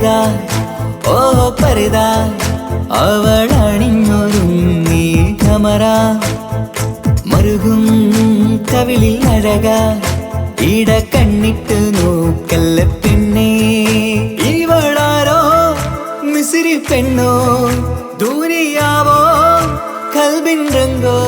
പരിതാ ഓ പരിതാ അവൾ അണിഞ്ഞൊരും നീ കമറ മരുകും കവിളിൽ അഴക. ഇടക്കണ്ണിട്ട് നോക്കല്ല പെണ്ണേ. ഇവളാരോ? മിസിരി പെണ്ണോ? ദൂരിയാവോ കൽബിൻ രംഗോ?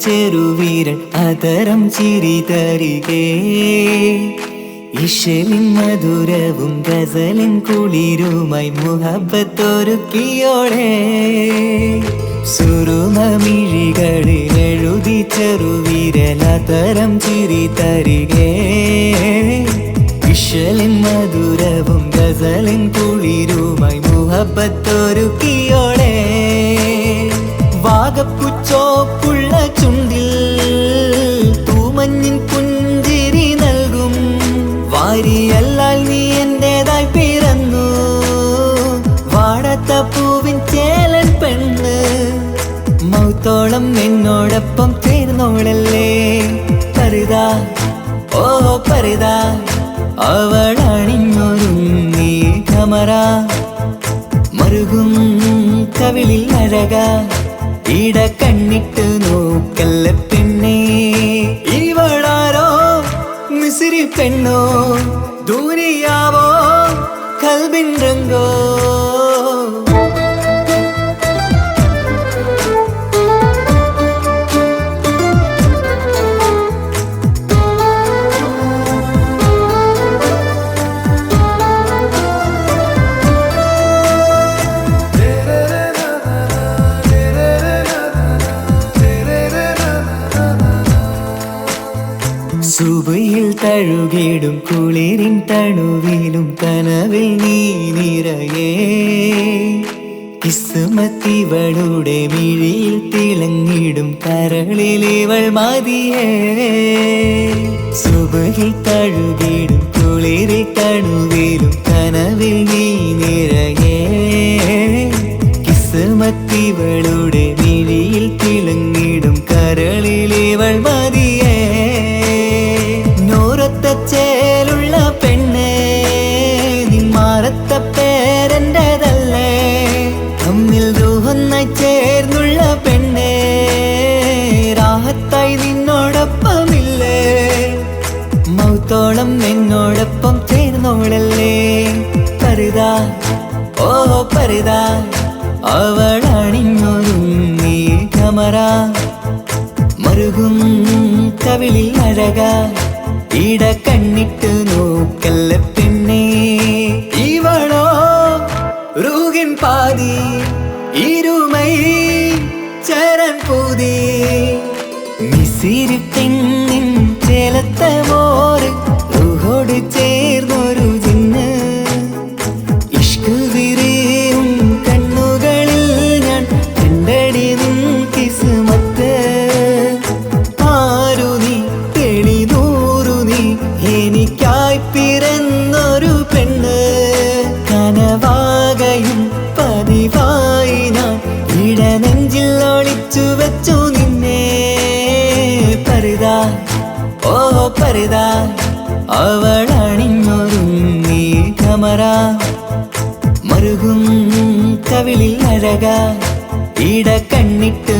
ചെറുവീരൻ അതരം ചിരി തരികേ. ഇഷലിൻ മധുരവും ഗസലിൻ കുളിരുമായി മുഹബത്തൊരുക്കിയോടെ സുരുമമിഴികളിൽ എഴുതി ചെറുവിരലതരം ചിരി തരികേ. ഇഷലിൻ മധുരവും ഗസലിൻ കുളിരുമായി മുഹബത്തൊരുക്കിയോടെ മൗത്തോളം നിന്നോടൊപ്പം ചേർന്നോളല്ലേ പരുതാ ഓ പരുതാ അവളണിഞ്ഞൊരുങ്ങി കമറ. മറുകും കവിളിൽ അഴക ഇട കണ്ണിട്ട് നോക്കല്ല പെണ്ണേ. ഇവളാരോ മിസിരി പെണ്ണോ? ദൂരിയാവോ കൽബിൻ രംഗോ? കുളിരിൻ തണുവിലും കനവിൽ നീ നിറയേ. കിസ്മത്തിവളുടെ മിഴിയിൽ തിളങ്ങിടും കരളിൽ ഇവൾ മതിയേ. സുബയിൽ തഴുകിടും കുളിരിൽ തണുവിലും കനവിൽ നീ നിറയേ. കിസ്മത്തിവളുടെ മിഴിയിൽ തിളങ്ങിടും കരളിൽ ഇവൾ ചേർന്നോളല്ലേ പരുതാ. ഓ പരിത. അവൾ അണിഞ്ഞൊരുങ്ങി കമറ. മറുകും കവിളിൽ അഴക. ഇട കണ്ണിട്ട് നോക്കല്ല പെണ്ണേ. ഇവളോ റൂകിൻ പാതി. ഒളിച്ചു വെച്ചു നിന്നെ. പരിതാ ഓ പരുതാ അവളണിഞ്ഞൊരുങ്ങി കമറ മറുകും കവിളിൽ അഴക ഇട കണ്ണിട്ട്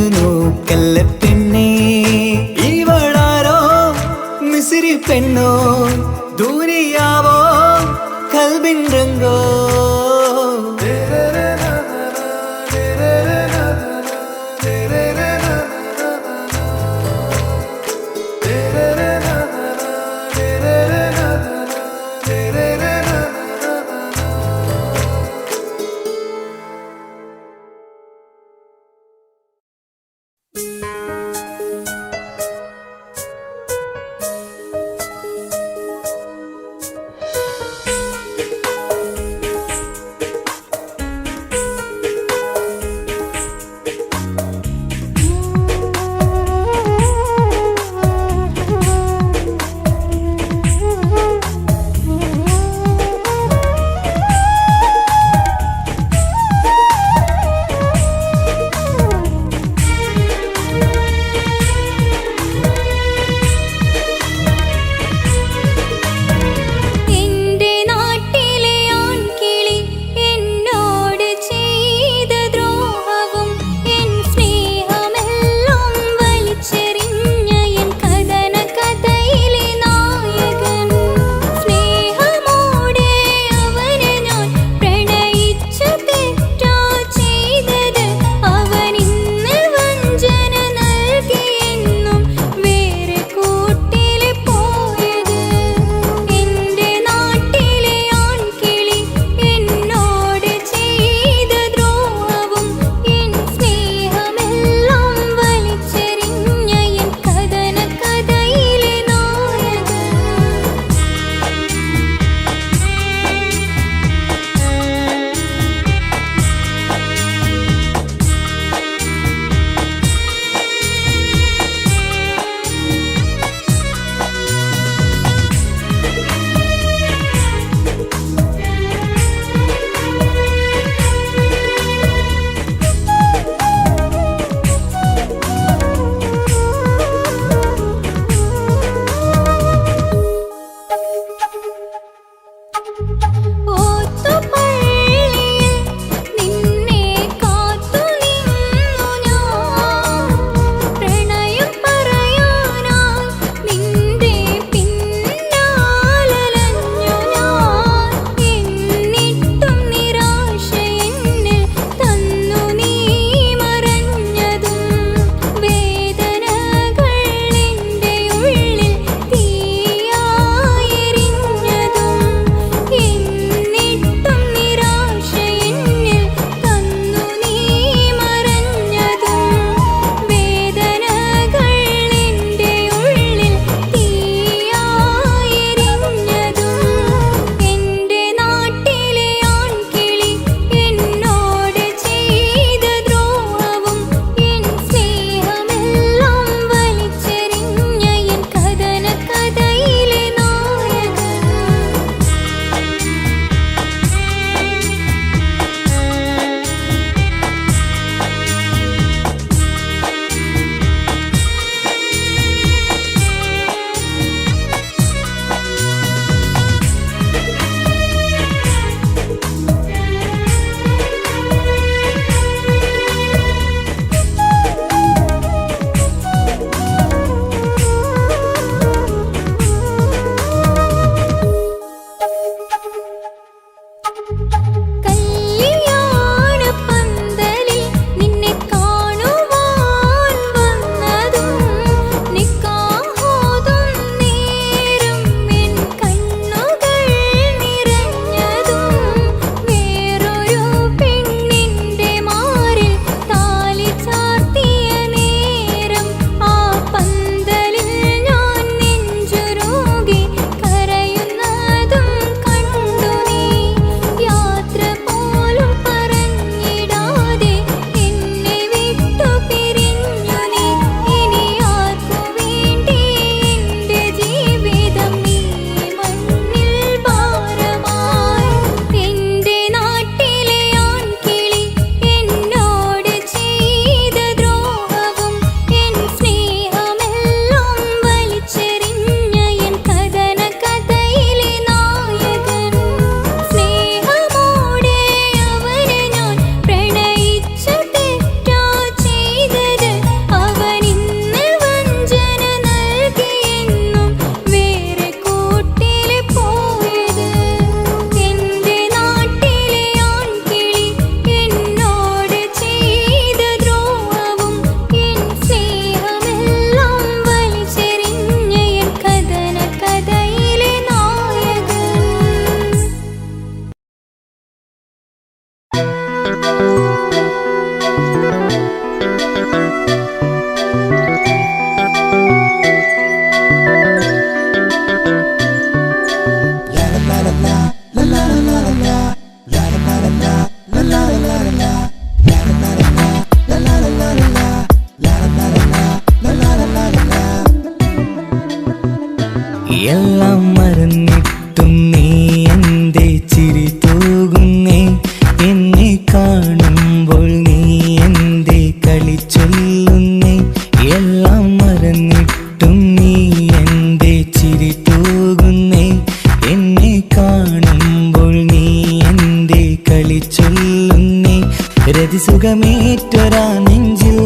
സുഖമേറ്റൊരാ നെഞ്ചിൽ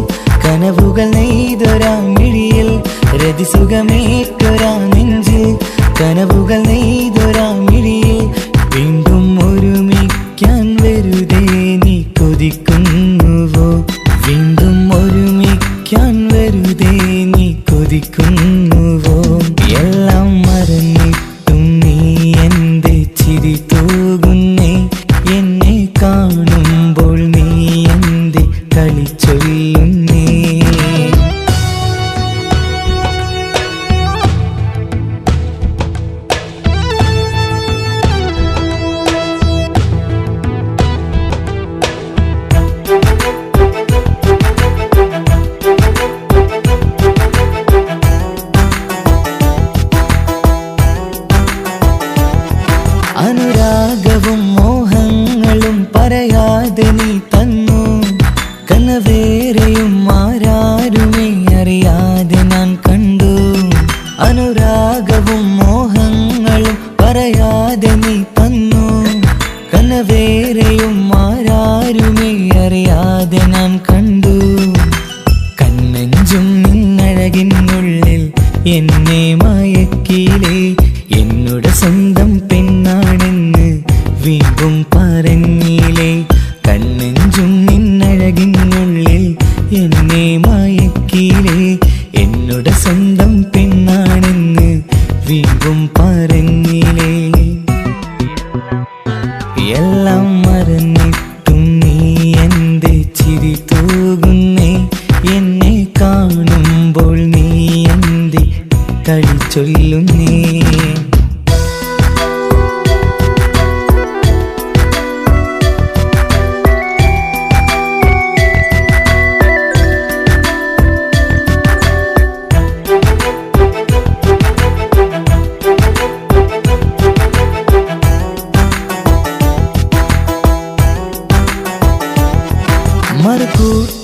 കനവുകൾ നെയ്തൊരാ മിഴിയിൽ.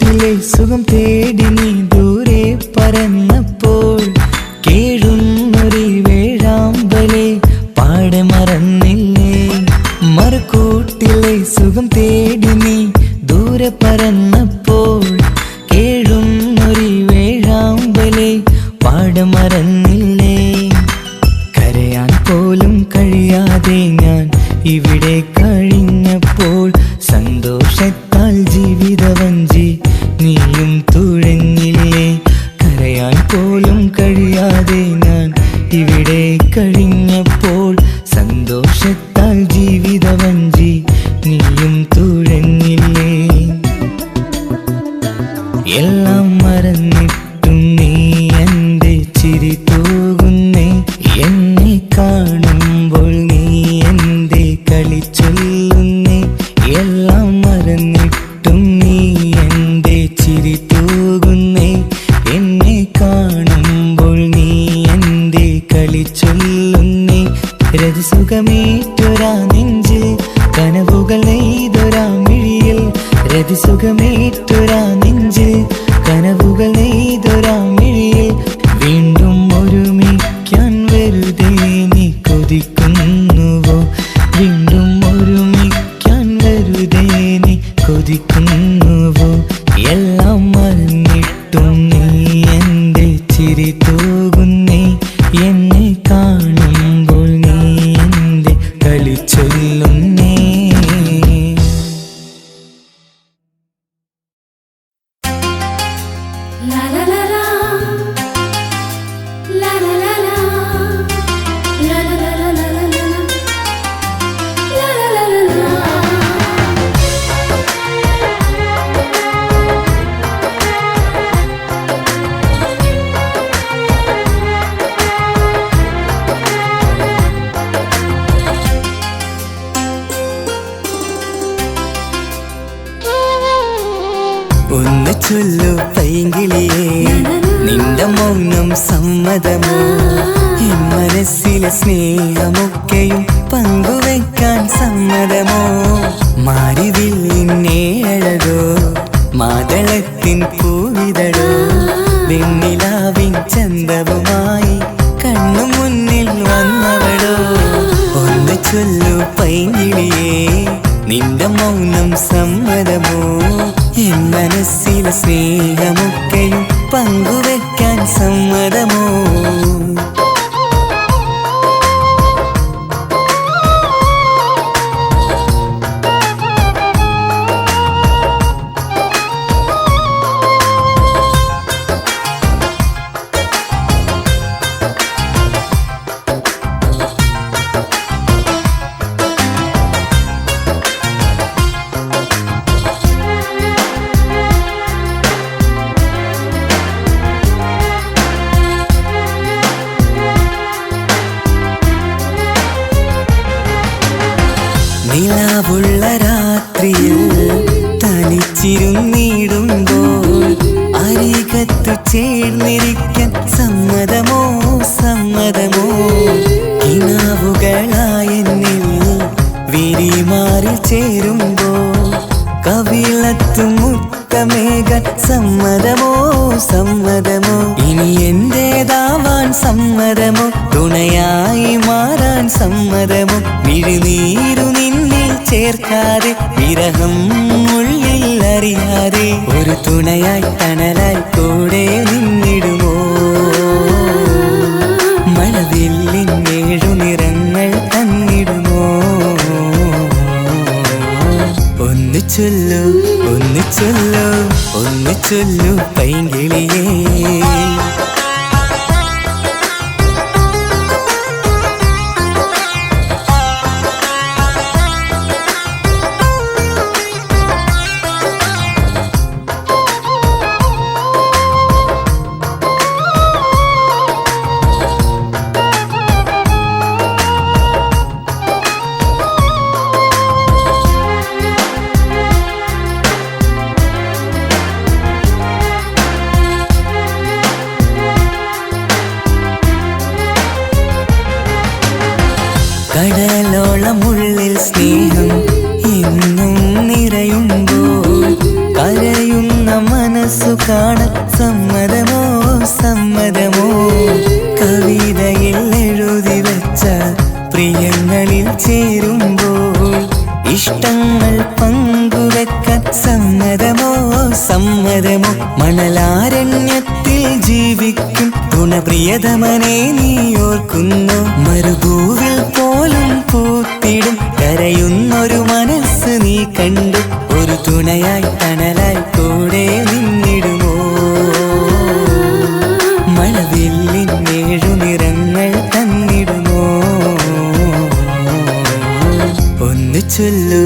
ലോകത്തിലെ സുഖം തേടി നീ ദൂരെ പറന്നപ്പോൾ കേഴുന്നൊരു വേഴാമ്പലെ പാടെ മറന്നില്ലേ? മറുക്കൂട്ടിലെ സുഖം തേടി നീ ദൂരെ പറ ചിരി காணி അറിയാതെ ഒരു തുണയായി തണലായി കൂടെ നിന്നിടുമോ? മഴവില്ലിൻ ഏഴു നിറങ്ങൾ തന്നിടുമോ? ഒന്ന് ചൊല്ലു ഒന്ന് ചൊല്ലു ഒന്ന് ചൊല്ലു പൈങ്കിളിയേ കടലോളമുള്ളിൽ സ്നേഹം എന്നും നിറയുമ്പോൾ കരയുന്ന മനസ്സു കാണ സമ്മതമോ സമ്മതമോ? കവിതയിൽ എഴുതി വെച്ച പ്രിയങ്ങളിൽ ചേരുമ്പോൾ ഇഷ്ടങ്ങൾ പങ്കുവെക്കാൻ സമ്മതമോ സമ്മതമോ? മണലാരണ്യത്തിൽ ജീവിക്കും ഗുണപ്രിയതമനെ നീ ഓർക്കുന്നു. മരുഭൂവിൽ പോലും പൂത്തിടും. കരയുന്നൊരു മനസ്സ് നീ കണ്ടു ഒരു തുണയായി തണലായി കൂടെ നിന്നിടുമോ? മഴവില്ലിൻ ഏഴു നിറങ്ങൾ തന്നിടുമോ? ഒന്ന് ചൊല്ലു